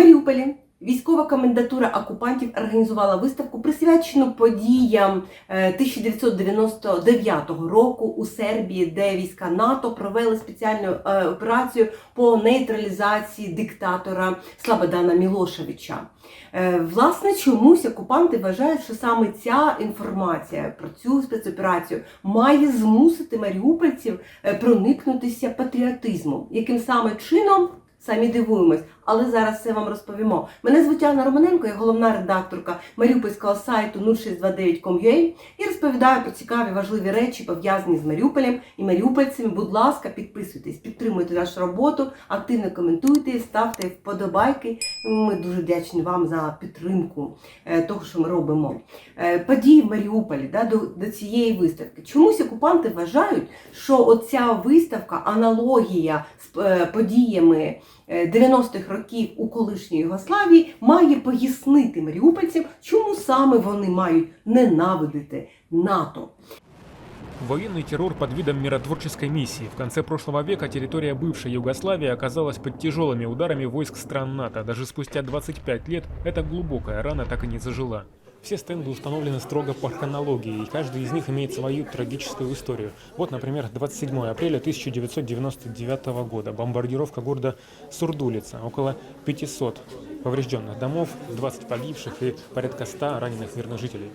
Маріуполі військова комендатура окупантів організувала виставку, присвячену подіям е, 1999 року у Сербії, де війська НАТО провели спеціальну е, операцію по нейтралізації диктатора Слободана Мілошевича. Е, Власне, чомусь окупанти вважають, що саме ця інформація про цю спецоперацію має змусити маріупольців е, проникнутися патріотизмом. Яким саме чином? Самі дивуємось, але зараз все вам розповімо. Мене звуть Анна Романенко, я головна редакторка маріупольського сайту 0629.com.ua і розповідаю про цікаві важливі речі, пов'язані з Маріуполем і маріупольцями. Будь ласка, підписуйтесь, підтримуйте нашу роботу, активно коментуйте, ставте вподобайки. Ми дуже вдячні вам за підтримку е, того, що ми робимо. Е, Події в Маріуполі да, до, до цієї виставки. Чомусь окупанти вважають, що оця виставка, аналогія з е, подіями е, 90-х років у колишній Югославії має пояснити маріупольцям, чому саме вони мають ненавидити НАТО. Военный террор под видом миротворческой миссии. В конце прошлого века территория бывшей Югославии оказалась под тяжелыми ударами войск стран НАТО. Даже спустя 25 лет эта глубокая рана так и не зажила. Все стенды установлены строго по хронологии, и каждый из них имеет свою трагическую историю. Вот, например, 27 апреля 1999 года. Бомбардировка города Сурдулица. Около 500 поврежденных домов, 20 погибших и порядка 100 раненых мирных жителей.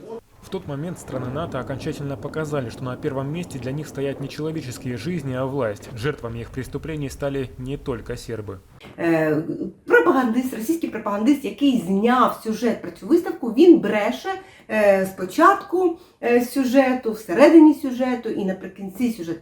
В тот момент страны НАТО окончательно показали, что на первом месте для них стоят не человеческие жизни, а власть. Жертвами их преступлений стали не только сербы. Е, пропагандист, російський пропагандист, який зняв сюжет про цю виставку, він бреше е, спочатку е, сюжету, всередині сюжету і наприкінці сюжету.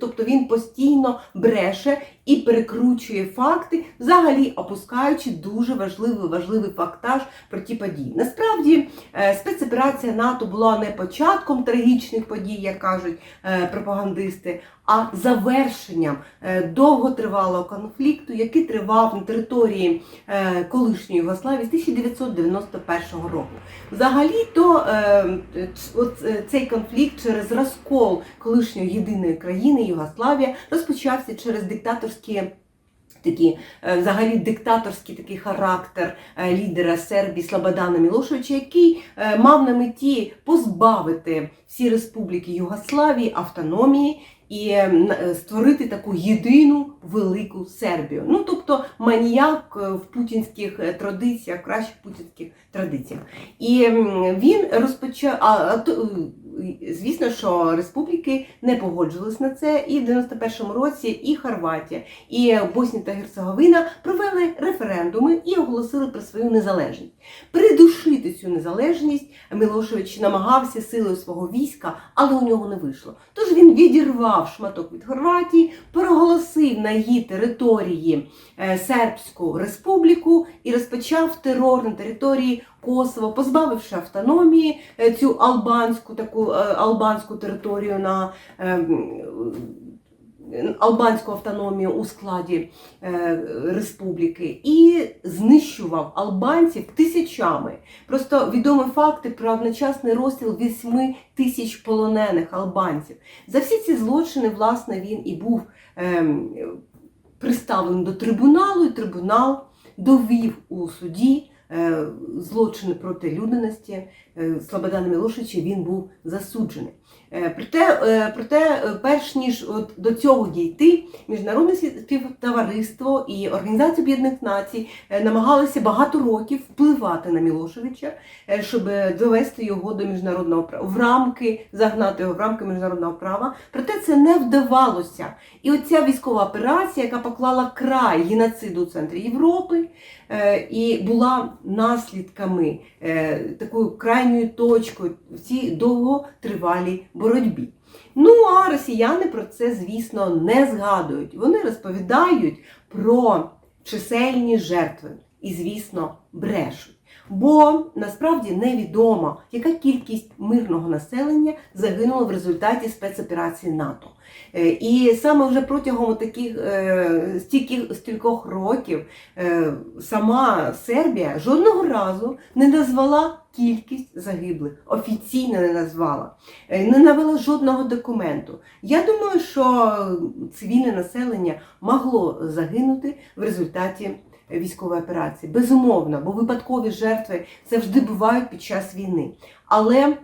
Тобто він, постійно бреше і перекручує факти, взагалі опускаючи дуже важливий важливий фактаж про ті події. Насправді спецоперація НАТО була не початком трагічних подій, як кажуть е, пропагандисти, а завершенням е, довготривалого конфлікту, який тривав на території е, колишньої Югославії з 1991 року. Взагалі-то от е, цей конфлікт через розкол колишньої єдиної країни Югославія розпочався через диктаторські. Такі е, взагалі диктаторський такий характер е, лідера Сербії Слободана Мілошевича, який е, мав на меті позбавити всі республіки Югославії автономії і створити таку єдину велику Сербію. Ну тобто маніяк в путінських традиціях, кращих путінських традиціях. І він розпочав. А, звісно, що республіки не погоджились на це, і в 91-му році і Хорватія, і Боснія та Герцеговина провели референдуми і оголосили про свою незалежність. Придушити цю незалежність Милошевич намагався силою свого війська, але у нього не вийшло. Тож він відірвав шматок від Хорватії, проголосив на її території е, Сербську республіку і розпочав терор на території Косово, позбавивши автономії е, цю албанську таку е, албанську територію на е, м, е, албанську автономію у складі е, республіки і знищував албанців тисячами. Просто відомі факти про одночасний розстріл 8 тисяч полонених албанців. За всі ці злочини, власне, він і був ем, приставлений до трибуналу, і трибунал довів у суді е, злочини проти людяності е, Мілошевича, він був засуджений. Е, Проте, е, проте, е, перш ніж от до цього дійти, міжнародне співтовариство і Організація Об'єднаних Націй намагалися багато років впливати на Мілошевича, щоб довести його до міжнародного права, в рамки, загнати його в рамки міжнародного права. Проте це не вдавалося. І оця військова операція, яка поклала край геноциду у центрі Європи, і була наслідками такою крайньою точкою в цій довготривалій боротьбі. Ну а росіяни про це, звісно, не згадують. Вони розповідають про чисельні жертви і, звісно, брешуть. Бо насправді невідомо, яка кількість мирного населення загинула в результаті спецоперації НАТО. Е, І саме вже протягом таких е, стільки, стількох років е, сама Сербія жодного разу не назвала кількість загиблих, офіційно не назвала, не навела жодного документу. Я думаю, що цивільне населення могло загинути в результаті військової операції. Безумовно, бо випадкові жертви завжди бувають під час війни. Але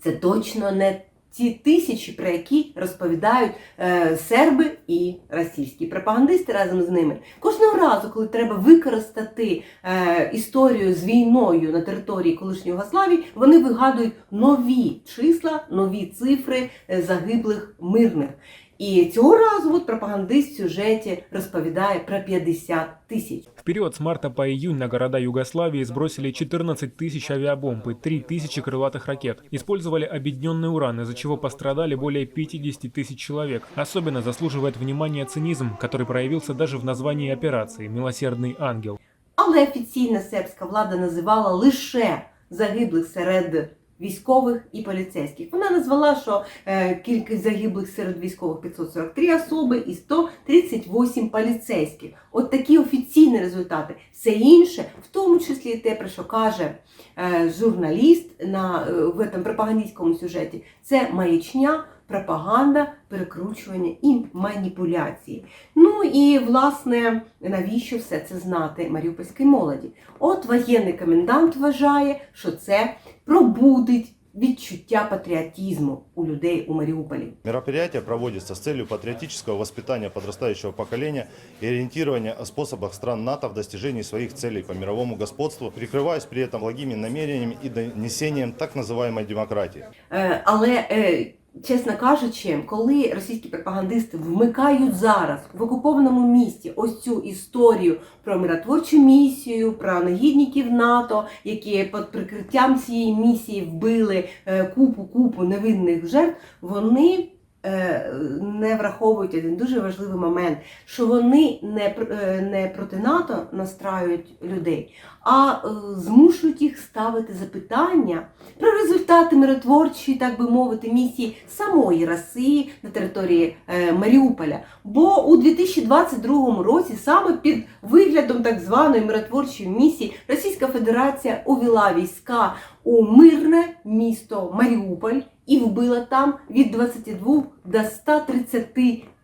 це точно не ті тисячі, про які розповідають е, серби і російські пропагандисти разом з ними. Кожного разу, коли треба використати е, історію з війною на території колишньої Югославії, вони вигадують нові числа, нові цифри е, загиблих мирних. І цього разу от пропагандист в сюжеті розповідає про 50 тисяч. В период с марта по июнь на города Югославии сбросили 14 тысяч авиабомб и 3 тысячи крылатых ракет. Использовали объединенный уран, из-за чего пострадали более 50 тысяч человек. Особенно заслуживает внимания цинизм, который проявился даже в названии операции «Милосердный ангел». Але офіційна сербська влада називала лише загиблих серед військових і поліцейських. Вона назвала, що е, кількість загиблих серед військових 543 особи і 138 поліцейських. От такі офіційні результати. Все інше, в тому числі те, про що каже е, журналіст на е, в этом пропагандистському сюжеті, це маячня Пропаганда, перекручування і маніпуляції. Ну і власне навіщо все це знати маріупольській молоді? От воєнний комендант вважає, що це пробудить відчуття патріотизму у людей у Маріуполі. Мероприятие проводится с целью патриотического воспитания подрастающего поколения и ориентирования о способах стран НАТО в достижении своих целей по мировому господству, прикрываясь при этом благими намерениями и донесением так называемой демократии. Е, але, е, чесно кажучи, коли російські пропагандисти вмикають зараз в окупованому місті ось цю історію про миротворчу місію, про негідників НАТО, які під прикриттям цієї місії вбили е, купу купу невинних жертв, вони. Е, Не враховують один дуже важливий момент, що вони не, е, не проти НАТО настраюють людей, а е, змушують їх ставити запитання про результати миротворчої, так би мовити, місії самої Росії на території Маріуполя. Бо у 2022 році саме під виглядом так званої миротворчої місії Російська Федерація увела війська у мирне місто Маріуполь і вбила там від 22 до 130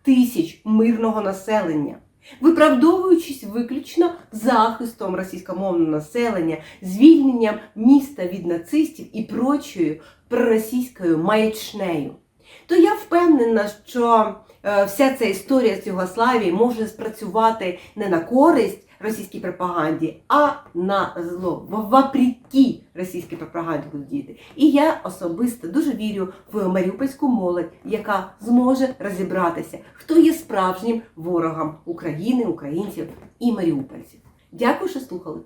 тисяч мирного населення. Виправдовуючись виключно захистом російськомовного населення, звільненням міста від нацистів і прочою проросійською маячнею, то я впевнена, що е, вся ця історія з Югославії може спрацювати не на користь російській пропаганді, а на зло, вопреки російській пропаганді будуть діяти. І я особисто дуже вірю в маріупольську молодь, яка зможе розібратися, хто є справжнім ворогом України, українців і маріупольців. Дякую, що слухали.